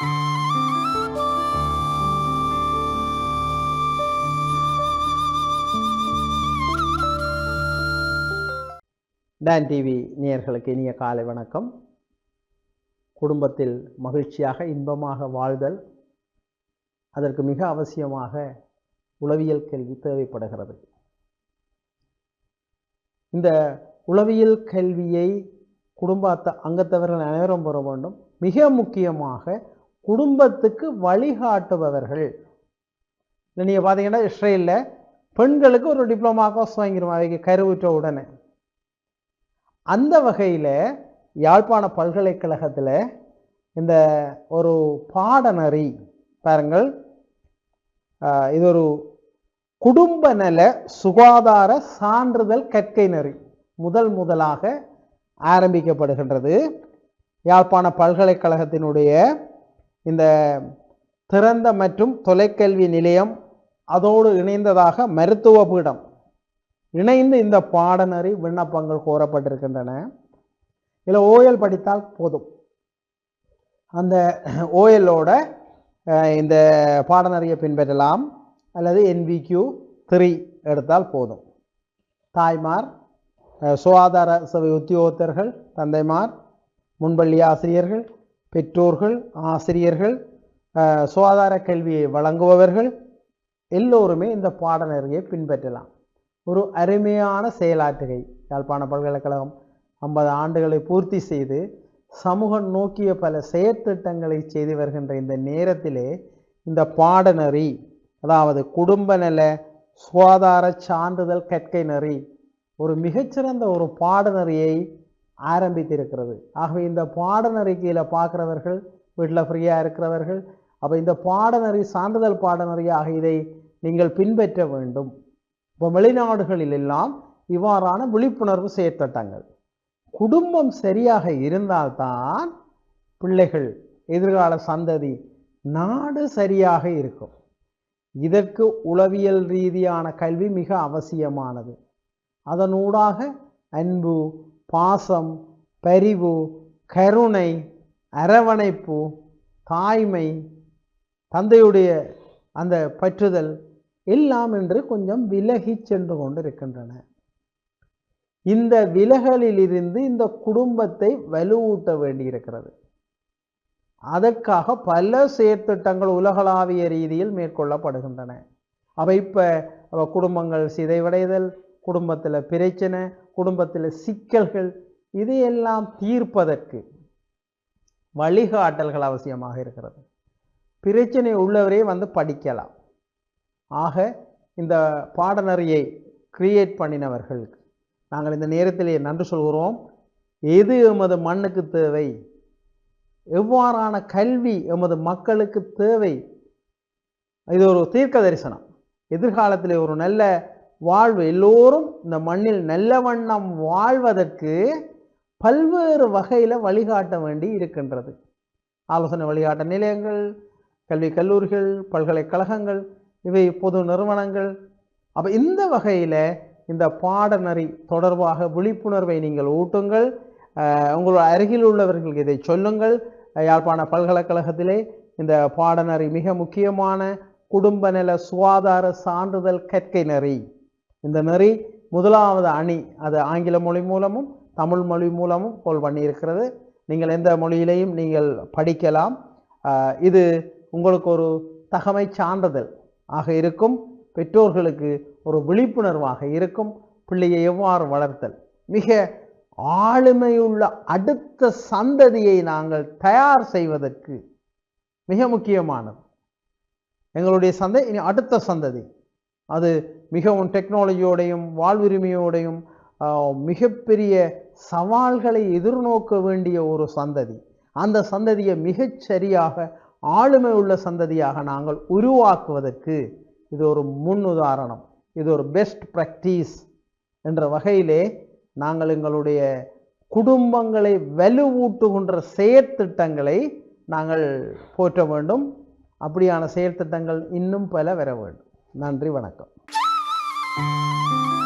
Don TV நேயர்களுக்கு இனிய காலை வணக்கம். குடும்பத்தில் மகிழ்ச்சியாக இன்பமாக வாழ்தல் அதற்கு மிக அவசியமாக உளவியல் கல்வி தேவைப்படுகிறது. இந்த உளவியல் கல்வியை குடும்பத்த அங்கத்தவர்கள் அனைவரும் பெற வேண்டும். மிக முக்கியமாக குடும்பத்துக்கு வழிகாட்டுபவர்கள். நீங்கள் பார்த்தீங்கன்னா இஸ்ரேலில் பெண்களுக்கு ஒரு டிப்ளமா கோர்ஸ் வாங்கிடுவோம் அவைக்கு கருவுற்ற உடனே. அந்த வகையில் யாழ்ப்பாண பல்கலைக்கழகத்தில் இந்த ஒரு பாடநெறி பாருங்கள். இது ஒரு குடும்ப நல சுகாதார சான்றிதழ் கற்கை நெறி. முதல் முதலாக ஆரம்பிக்கப்படுகின்றது. யாழ்ப்பாண பல்கலைக்கழகத்தினுடைய இந்த திறந்த மற்றும் தொலைக்கல்வி நிலையம் அதோடு இணைந்ததாக மருத்துவ பீடம் இணைந்து இந்த பாடநெறி விண்ணப்பங்கள் கோரப்பட்டிருக்கின்றன. இதில் ஓஎல் படித்தால் போதும். அந்த ஓஎல்லோட இந்த பாடநெறியை பின்பற்றலாம். அல்லது என்விக்யூ த்ரீ எடுத்தால் போதும். தாய்மார் சுகாதார சபை உத்தியோகத்தர்கள் தந்தைமார் முன்பள்ளி ஆசிரியர்கள் பெற்றோர்கள் ஆசிரியர்கள் சுகாதார கல்வியை வழங்குபவர்கள் எல்லோருமே இந்த பாடநெறியை பின்பற்றலாம். ஒரு அருமையான செயலாற்றுகை. யாழ்ப்பாண பல்கலைக்கழகம் ஐம்பது ஆண்டுகளை பூர்த்தி செய்து சமூகம் நோக்கிய பல செயற்திட்டங்களை செய்து வருகின்ற இந்த நேரத்திலே இந்த பாடநெறி அதாவது குடும்ப நல சுகாதார சான்றிதழ் கற்கை நெறி ஒரு மிகச்சிறந்த ஒரு பாடநெறியை ஆரம்பித்திருக்கிறது. ஆகவே இந்த பாடநெறிக்கையில் கீழே பார்க்குறவர்கள் வீட்டில் ஃப்ரீயாக இருக்கிறவர்கள் அப்போ இந்த பாடநெறி சான்றிதழ் பாடநெறியாக இதை நீங்கள் பின்பற்ற வேண்டும். இப்போ வெளிநாடுகளில் எல்லாம் இவ்வாறான விழிப்புணர்வு செயற்திட்டங்கள் குடும்பம் சரியாக இருந்தால்தான் பிள்ளைகள் எதிர்கால சந்ததி நாடு சரியாக இருக்கும். இதற்கு உளவியல் ரீதியான கல்வி மிக அவசியமானது. அதனூடாக அன்பு பாசம் பரிவு கருணை அரவணைப்பு தாய்மை தந்தையுடைய அந்த பற்றுதல் எல்லாம் என்று கொஞ்சம் விலகி சென்று கொண்டிருக்கின்றன. இந்த விலகலிலிருந்து இந்த குடும்பத்தை வலுவூட்ட வேண்டியிருக்கிறது. அதற்காக பல செயற்திட்டங்கள் உலகளாவிய ரீதியில் மேற்கொள்ளப்படுகின்றன. அவை இப்போ குடும்பங்கள் சிதைவடைதல் குடும்பத்தில் பிரச்சனை குடும்பத்தில் சிக்கல்கள் இதையெல்லாம் தீர்ப்பதற்கு வழிகாட்டல்கள் அவசியமாக இருக்கிறது. பிரச்சனை உள்ளவரே வந்து படிக்கலாம். ஆக இந்த பாடநெறியை கிரியேட் பண்ணினவர்களுக்கு நாங்கள் இந்த நேரத்திலே நன்றி சொல்கிறோம். எது எமது மண்ணுக்கு தேவை? எவ்வாறான கல்வி எமது மக்களுக்கு தேவை? இது ஒரு தீர்க்க தரிசனம். எதிர்காலத்தில் ஒரு நல்ல வாழ்வு எல்லோரும் இந்த மண்ணில் நல்ல வண்ணம் வாழ்வதற்கு பல்வேறு வகையில் வழிகாட்ட வேண்டி இருக்கின்றது. ஆலோசனை வழிகாட்ட நிலையங்கள் கல்வி கல்லூரிகள் பல்கலைக்கழகங்கள் இவை பொது நிறுவனங்கள். அப்போ இந்த வகையில் இந்த பாடநெறி தொடர்பாக விழிப்புணர்வை நீங்கள் ஊட்டுங்கள். உங்களோட அருகில் உள்ளவர்களுக்கு இதை சொல்லுங்கள். யாழ்ப்பாண பல்கலைக்கழகத்திலே இந்த பாடநெறி மிக முக்கியமான குடும்ப நல சுகாதார சான்றிதழ் கற்கை நெறி. இந்த நெறி முதலாவது அணி அது ஆங்கில மொழி மூலமும் தமிழ் மொழி மூலமும் கோல் பண்ணியிருக்கிறது. நீங்கள் எந்த மொழியிலையும் நீங்கள் படிக்கலாம். இது உங்களுக்கு ஒரு தகமை சான்றிதழ் ஆக இருக்கும். பெற்றோர்களுக்கு ஒரு விழிப்புணர்வாக இருக்கும். பிள்ளையை எவ்வாறு வளர்த்தல்? மிக ஆளுமையுள்ள அடுத்த சந்ததியை நாங்கள் தயார் செய்வதற்கு மிக முக்கியமானது. எங்களுடைய சந்தை இனி அடுத்த சந்ததி அது மிகவும் டெக்னாலஜியோடையும் வாழ்வுரிமையோடையும் மிகப்பெரிய சவால்களை எதிர்நோக்க வேண்டிய ஒரு சந்ததி. அந்த சந்ததியை மிகச்சரியாக ஆளுமை உள்ள சந்ததியாக நாங்கள் உருவாக்குவதற்கு இது ஒரு முன் உதாரணம். இது ஒரு பெஸ்ட் ப்ராக்டிஸ் என்ற வகையிலே நாங்கள் எங்களுடைய குடும்பங்களை வலுவூட்டுகின்ற செயற்திட்டங்களை நாங்கள் போற்ற வேண்டும். அப்படியான செயற்திட்டங்கள் இன்னும் பல வர வேண்டும். நன்றி வணக்கம். Música